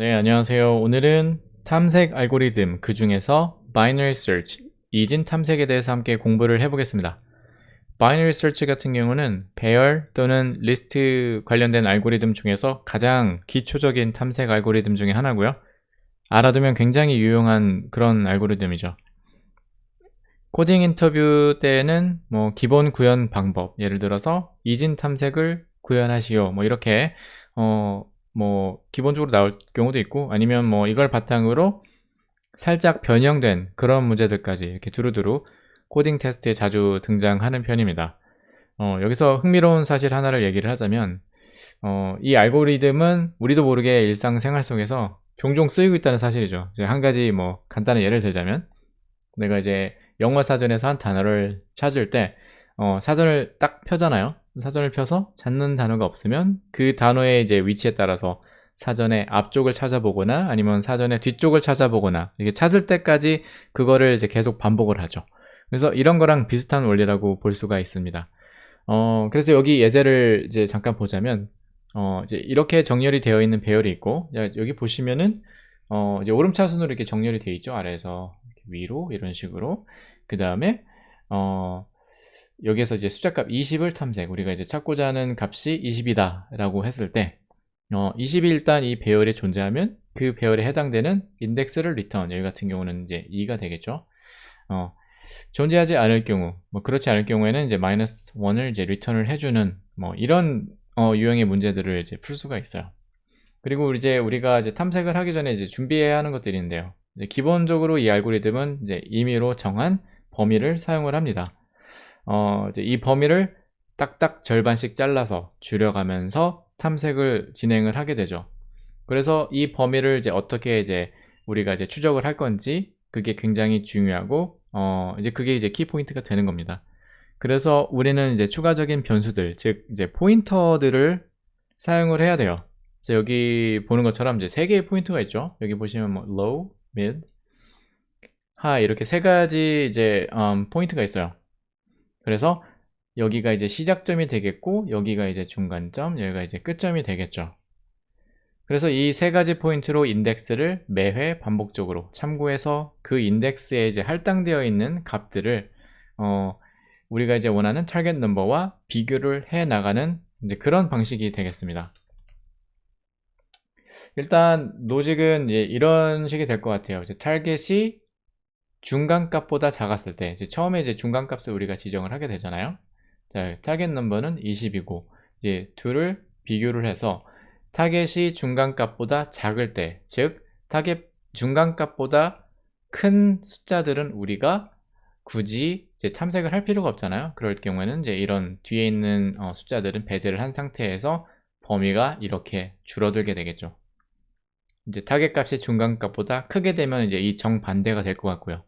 네, 안녕하세요. 오늘은 탐색 알고리즘, 그 중에서 binary 이진 탐색에 대해서 함께 공부를 해보겠습니다. binary 같은 경우는 배열 또는 리스트 관련된 알고리즘 중에서 가장 기초적인 탐색 알고리즘 중에 하나고요. 알아두면 굉장히 유용한 그런 알고리즘이죠. 코딩 인터뷰 때는 뭐 기본 구현 방법, 예를 들어서 이진 탐색을 구현하시오. 뭐 이렇게 어, 뭐 기본적으로 나올 경우도 있고 아니면 뭐 이걸 바탕으로 살짝 변형된 그런 문제들까지 이렇게 두루두루 코딩 테스트에 자주 등장하는 편입니다. 어, 여기서 흥미로운 사실 하나를 얘기를 하자면 어, 이 알고리즘은 우리도 모르게 일상생활 속에서 종종 쓰이고 있다는 사실이죠. 한 가지 뭐 간단한 예를 들자면 내가 이제 영어 사전에서 한 단어를 찾을 때 어, 사전을 딱 펴잖아요. 사전을 펴서 찾는 단어가 없으면 그 단어의 이제 위치에 따라서 사전의 앞쪽을 찾아보거나 아니면 사전의 뒤쪽을 찾아보거나 이게 찾을 때까지 그거를 이제 계속 반복을 하죠. 그래서 이런 거랑 비슷한 원리라고 볼 수가 있습니다. 어, 그래서 여기 예제를 이제 잠깐 보자면 어, 이제 이렇게 정렬이 되어 있는 배열이 있고 여기 보시면은 어, 이제 오름차순으로 이렇게 정렬이 되어 있죠. 아래에서 위로 이런 식으로. 그 다음에 어, 여기에서 이제 숫자값 20을 탐색. 우리가 이제 찾고자 하는 값이 20이다 라고 했을 때 어, 20이 일단 이 배열에 존재하면 그 배열에 해당되는 인덱스를 리턴. 여기 같은 경우는 이제 2가 되겠죠. 어, 존재하지 않을 경우 뭐 그렇지 않을 경우에는 이제 마이너스 1을 이제 리턴을 해주는 뭐 이런 어, 유형의 문제들을 이제 풀 수가 있어요. 그리고 이제 우리가 이제 탐색을 하기 전에 이제 준비해야 하는 이제 기본적으로 이 알고리즘은 이제 임의로 정한 범위를 사용을 합니다 어, 이제 이 범위를 딱딱 절반씩 잘라서 줄여가면서 탐색을 진행을 하게 되죠. 그래서 이 범위를 이제 어떻게 이제 우리가 이제 추적을 할 건지 그게 굉장히 중요하고 어, 이제 그게 이제 키 포인트가 되는 겁니다. 그래서 우리는 이제 추가적인 변수들, 즉 이제 포인터들을 사용을 해야 돼요. 자, 여기 보는 것처럼 이제 세 개의 포인트가 있죠. 여기 보시면 뭐 low, mid, high 이렇게 세 가지 이제 음, 포인트가 있어요. 그래서 여기가 이제 시작점이 되겠고 여기가 이제 중간점, 여기가 이제 끝점이 되겠죠. 그래서 이 세 가지 포인트로 인덱스를 매회 반복적으로 참고해서 그 인덱스에 이제 할당되어 있는 값들을 어 우리가 이제 원하는 타겟 넘버와 비교를 해 나가는 이제 그런 방식이 되겠습니다. 일단 노직은 이런 식이 될 것 같아요. 이제 타겟이 중간값보다 작았을 때 이제 처음에 이제 중간값을 우리가 지정을 하게 되잖아요. 자, 타겟 넘버는 20이고 이제 둘을 비교를 해서 타겟이 중간값보다 작을 때, 즉 타겟 중간값보다 큰 숫자들은 우리가 굳이 이제 탐색을 할 필요가 없잖아요. 그럴 경우에는 이제 이런 뒤에 있는 어, 숫자들은 배제를 한 상태에서 범위가 이렇게 줄어들게 되겠죠. 이제 타겟 값이 중간 값보다 크게 되면 이제 이 정반대가 될 것 같고요.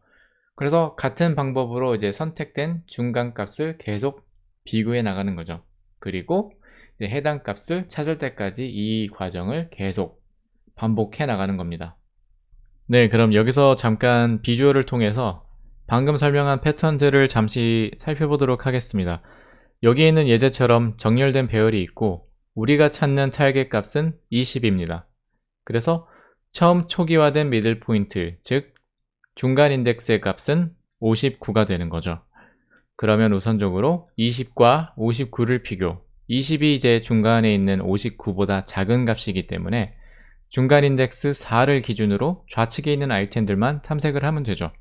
그래서 같은 방법으로 이제 선택된 중간 값을 계속 비교해 나가는 거죠. 그리고 이제 해당 값을 찾을 때까지 이 과정을 계속 반복해 나가는 겁니다. 네, 그럼 여기서 잠깐 비주얼을 통해서 방금 설명한 패턴들을 잠시 살펴보도록 하겠습니다. 여기 있는 예제처럼 정렬된 배열이 있고 우리가 찾는 타겟 값은 20입니다. 그래서 처음 초기화된 미들 포인트, 즉 중간 인덱스의 값은 59가 되는 거죠. 그러면 우선적으로 20과 59를 비교 20이 이제 중간에 있는 59보다 작은 값이기 때문에 중간 인덱스 4를 기준으로 좌측에 있는 아이템들만 탐색을 하면 되죠.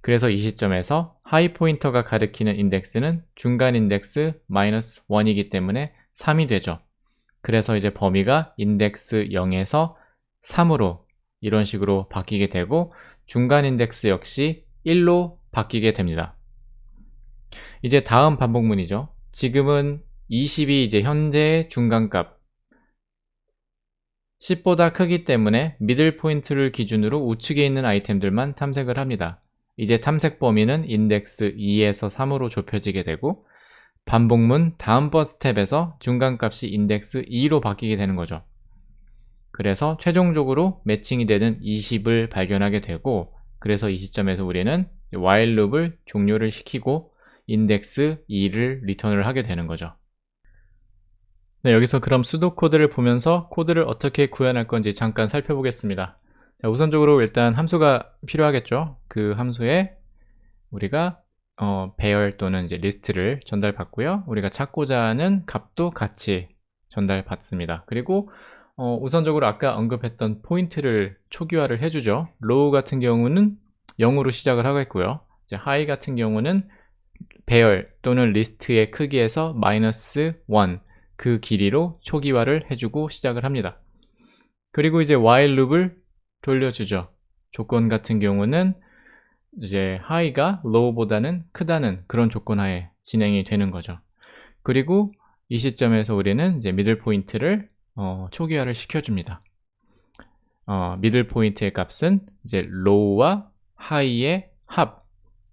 그래서 이 시점에서 하이 포인터가 가리키는 인덱스는 중간 인덱스 마이너스 1이기 때문에 3이 되죠. 그래서 이제 범위가 인덱스 0에서 3으로 이런 식으로 바뀌게 되고 중간 인덱스 역시 1로 바뀌게 됩니다. 이제 다음 반복문이죠. 지금은 20이 이제 현재의 중간값 10보다 크기 때문에 미들 포인트를 기준으로 우측에 있는 아이템들만 탐색을 합니다. 이제 탐색 범위는 인덱스 2에서 3으로 좁혀지게 되고 반복문 다음번 스텝에서 중간값이 인덱스 2로 바뀌게 되는 거죠. 그래서 최종적으로 매칭이 되는 20을 발견하게 되고 그래서 이 시점에서 우리는 while 룹을 종료를 시키고 인덱스 2를 리턴을 하게 되는 거죠. 네, 여기서 그럼 수도 코드를 보면서 코드를 어떻게 구현할 건지 잠깐 살펴보겠습니다. 자, 우선적으로 일단 함수가 필요하겠죠. 그 함수에 우리가 어, 배열 또는 이제 리스트를 전달받고요. 우리가 찾고자 하는 값도 같이 전달받습니다. 그리고 어, 우선적으로 아까 언급했던 포인트를 초기화를 해주죠. 로우 같은 경우는 0으로 시작을 하겠고요. 이제 하이 같은 경우는 배열 또는 리스트의 크기에서 마이너스 1 그 길이로 초기화를 해주고 시작을 합니다. 그리고 이제 while 룹을 돌려주죠. 조건 같은 경우는 이제 high가 low보다는 크다는 그런 조건 하에 진행이 되는 거죠. 그리고 이 시점에서 우리는 이제 미들 포인트를 어, 초기화를 시켜줍니다. 어, 미들 포인트의 값은 이제 low와 high의 합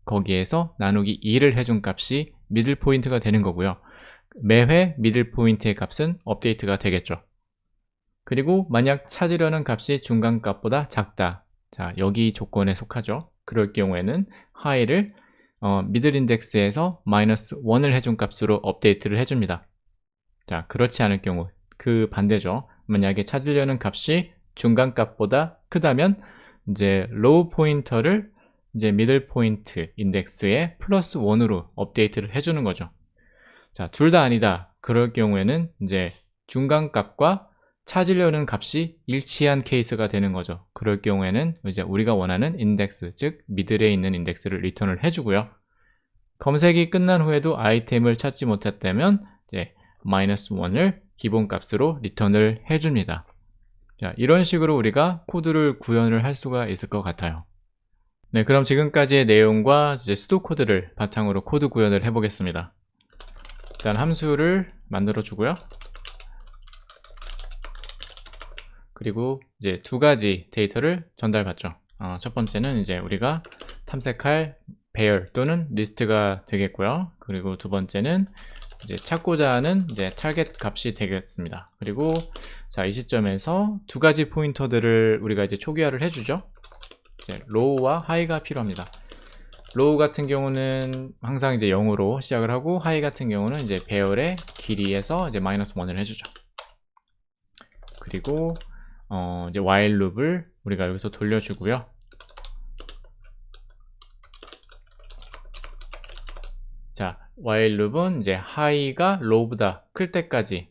거기에서 나누기 2를 해준 값이 미들 포인트가 되는 거고요. 매회 미들 포인트의 값은 업데이트가 되겠죠. 그리고 만약 찾으려는 값이 중간 값보다 작다. 자, 여기 조건에 속하죠. 그럴 경우에는 high를 어, 미들 인덱스에서 마이너스 1을 해준 값으로 업데이트를 해줍니다. 자, 그렇지 않을 경우 그 반대죠. 만약에 찾으려는 값이 중간 값보다 크다면 이제 로우 포인터를 이제 미들 포인트 인덱스에 플러스 1으로 업데이트를 해주는 거죠. 자, 둘 다 아니다. 그럴 경우에는 이제 중간 값과 찾으려는 값이 일치한 케이스가 되는 거죠. 그럴 경우에는 이제 우리가 원하는 인덱스, 즉 미들에 있는 인덱스를 리턴을 해주고요. 검색이 끝난 후에도 아이템을 찾지 못했다면 이제 마이너스 1을 기본 값으로 리턴을 해줍니다. 자, 이런 식으로 우리가 코드를 구현을 할 수가 있을 것 같아요. 네, 그럼 지금까지의 내용과 이제 수도 코드를 바탕으로 코드 구현을 해보겠습니다. 일단 함수를 만들어 주고요. 그리고 이제 두 가지 데이터를 전달받죠. 어, 첫 번째는 이제 우리가 탐색할 배열 또는 리스트가 되겠고요. 그리고 두 번째는 이제 찾고자 하는 이제 타겟 값이 되겠습니다. 그리고 자, 이 시점에서 두 가지 포인터들을 우리가 이제 초기화를 해주죠. 이제 로우와 하이가 필요합니다. 로우 같은 경우는 항상 이제 0으로 시작을 하고 하이 같은 경우는 이제 배열의 길이에서 이제 마이너스 1을 해주죠. 그리고 어 이제 while 룹을 우리가 여기서 돌려주고요. 자, while 룹은 이제 high가 low보다 클 때까지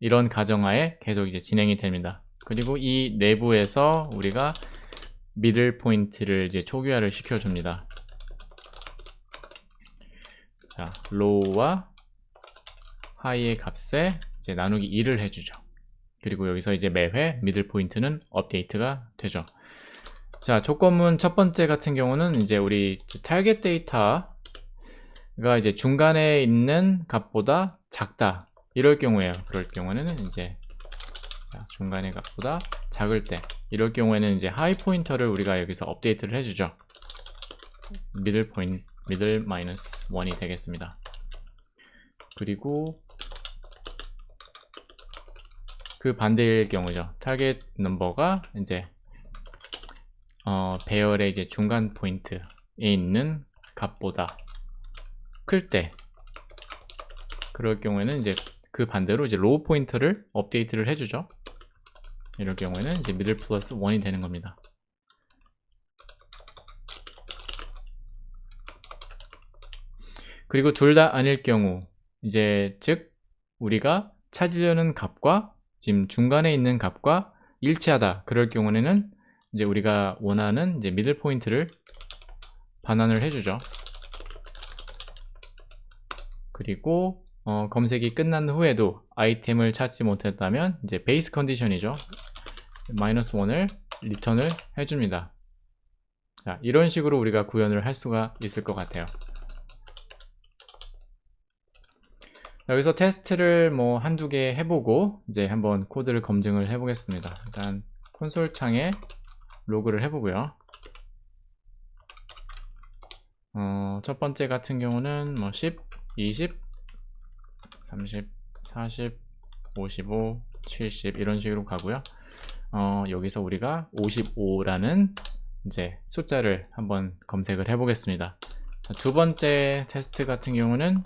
이런 가정하에 계속 이제 진행이 됩니다. 그리고 이 내부에서 우리가 미들 포인트를 이제 초기화를 시켜줍니다. 자, low와 high의 값에 이제 나누기 2를 해주죠. 그리고 여기서 이제 매회 미들 포인트는 업데이트가 되죠. 자, 조건문 첫 번째 같은 경우는 이제 우리 타겟 데이터 가 이제 중간에 있는 값보다 작다. 이럴 경우에요. 그럴 경우에는 이제 자, 중간의 값보다 작을 때 이럴 경우에는 이제 하이 포인터를 우리가 여기서 업데이트를 해주죠. 미들 마이너스 1이 되겠습니다. 그리고 그 반대일 경우죠. 타겟 넘버가 이제 어, 배열의 이제 중간 포인트에 있는 값보다 클 때 그럴 경우에는 이제 그 반대로 이제 로우 포인트를 업데이트를 해주죠. 이럴 경우에는 이제 미들 플러스 1이 되는 겁니다. 그리고 둘 다 아닐 경우 이제 즉 우리가 찾으려는 값과 지금 중간에 있는 값과 일치하다 그럴 경우에는 이제 우리가 원하는 이제 미들 포인트를 반환을 해주죠. 그리고 어, 검색이 끝난 후에도 아이템을 찾지 못했다면 이제 베이스 컨디션이죠. 마이너스 1을 리턴을 해줍니다. 자, 이런 식으로 우리가 구현을 할 수가 있을 것 같아요. 여기서 테스트를 뭐 한두 개 해보고 이제 한번 코드를 검증을 해보겠습니다. 일단 콘솔 창에 로그를 해보고요. 어, 첫 번째 같은 경우는 뭐 10, 20, 30, 40, 55, 70 이런 식으로 가고요. 어, 여기서 우리가 55라는 이제 숫자를 한번 검색을 해 보겠습니다. 두 번째 테스트 같은 경우는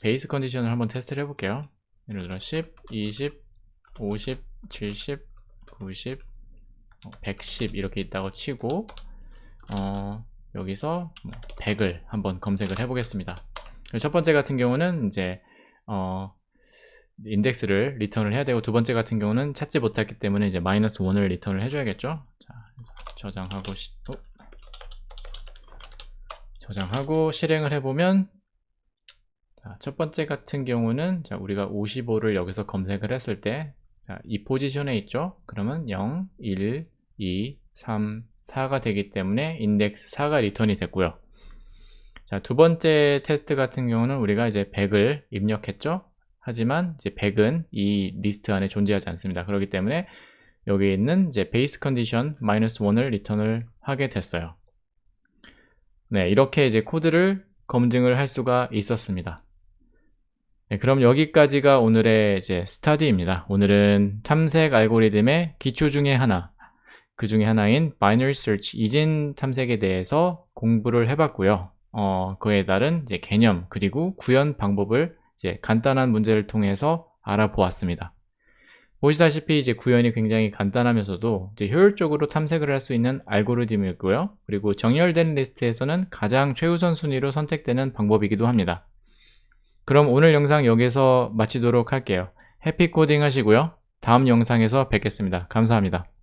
베이스 컨디션을 한번 테스트를 해 볼게요. 예를 들어 10, 20, 50, 70, 90, 어, 110 이렇게 있다고 치고 어, 여기서 100을 한번 검색을 해보겠습니다. 첫 번째 같은 경우는 이제 어, 인덱스를 리턴을 해야 되고 두 번째 같은 경우는 찾지 못했기 때문에 이제 마이너스 1을 리턴을 해줘야겠죠. 자, 저장하고 시, 어? 저장하고 실행을 해보면 자, 첫 번째 같은 경우는 자, 우리가 55를 여기서 검색을 했을 때 자, 이 포지션에 있죠. 그러면 0, 1, 2, 3, 4가 되기 때문에 인덱스 4가 리턴이 됐고요. 자, 두 번째 테스트 같은 경우는 우리가 이제 100을 입력했죠. 하지만 이제 100은 이 리스트 안에 존재하지 않습니다. 그렇기 때문에 여기 있는 이제 베이스 컨디션 마이너스 1을 리턴을 하게 됐어요. 네, 이렇게 이제 코드를 검증을 할 수가 있었습니다. 네, 그럼 여기까지가 오늘의 이제 스타디입니다. 오늘은 탐색 알고리즘의 기초 중에 하나, 그 중에 하나인 binary search 이진 탐색에 대해서 공부를 해봤고요. 어, 그에 따른 이제 개념 그리고 구현 방법을 이제 간단한 문제를 통해서 알아보았습니다. 보시다시피 이제 구현이 굉장히 간단하면서도 이제 효율적으로 탐색을 할 수 있는 알고리즘이고요. 그리고 정렬된 리스트에서는 가장 최우선 순위로 선택되는 방법이기도 합니다. 그럼 오늘 영상 여기서 마치도록 할게요. 해피 코딩 하시고요. 다음 영상에서 뵙겠습니다. 감사합니다.